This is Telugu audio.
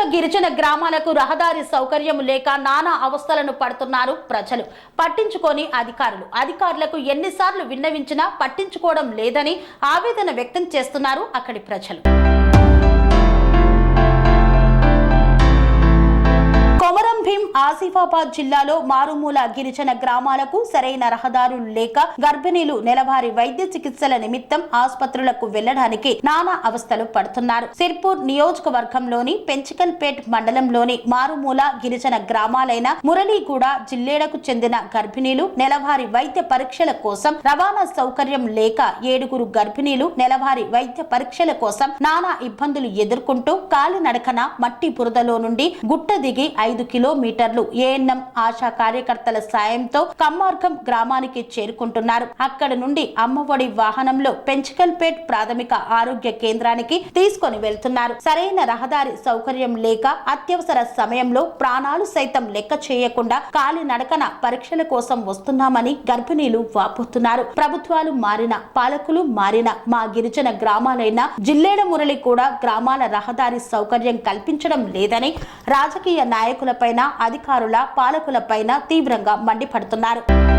మారుమూల గిరిజన గ్రామాలకు రహదారి సౌకర్యం లేక నానా అవస్థలను పడుతున్నారు ప్రజలు. పట్టించుకొని అధికారులు. అధికారులకు ఎన్నిసార్లు విన్నవించినా పట్టించుకోవడం లేదని ఆవేదన వ్యక్తం చేస్తున్నారు అక్కడి ప్రజలు. కొమరం భీం ఆసిఫాబాద్ జిల్లాలో మారుమూల గిరిజన గ్రామాలకు సరైన రహదారులు లేక గర్భిణీలు నెలవారీ వైద్య చికిత్సల నిమిత్తం ఆసుపత్రులకు వెళ్ళడానికి నానా అవస్థలు పడుతున్నారు. సిర్పూర్ నియోజకవర్గంలోని పెంచికల్పేట్ మండలంలోని మారుమూల గిరిజన గ్రామాలైన మురళీగూడ జిల్లేడకు చెందిన గర్భిణీలు నెలవారీ వైద్య పరీక్షల కోసం రవాణా సౌకర్యం లేక ఏడుగురు గర్భిణీలు నెలవారీ వైద్య పరీక్షల కోసం నానా ఇబ్బందులు ఎదుర్కొంటూ కాలినడకన మట్టి బురదలో నుండి గుట్ట దిగి ఐదు కిలో కిలోమీటర్లు ఏఎన్ఎం ఆశా కార్యకర్తల సాయంతో కమ్మార్గం గ్రామానికి చేరుకుంటున్నారు. అక్కడ నుండి అమ్మఒడి వాహనంలో పెంచకల్పేట్ ప్రాథమిక ఆరోగ్య కేంద్రానికి తీసుకొని వెళ్తున్నారు. సరైన రహదారి సౌకర్యం లేక అత్యవసర సమయంలో ప్రాణాలు సైతం లెక్క చేయకుండా కాలినడకన పరీక్షల కోసం వస్తున్నామని గర్భిణీలు వాపోతున్నారు. ప్రభుత్వాలు మారిన పాలకులు మారిన మా గిరిజన గ్రామాలైన జిల్లేడ మురళి కూడా గ్రామాల రహదారి సౌకర్యం కల్పించడం లేదని రాజకీయ నాయకులపైన అధికారుల పాలకులపైన తీవ్రంగా మండిపడుతున్నారు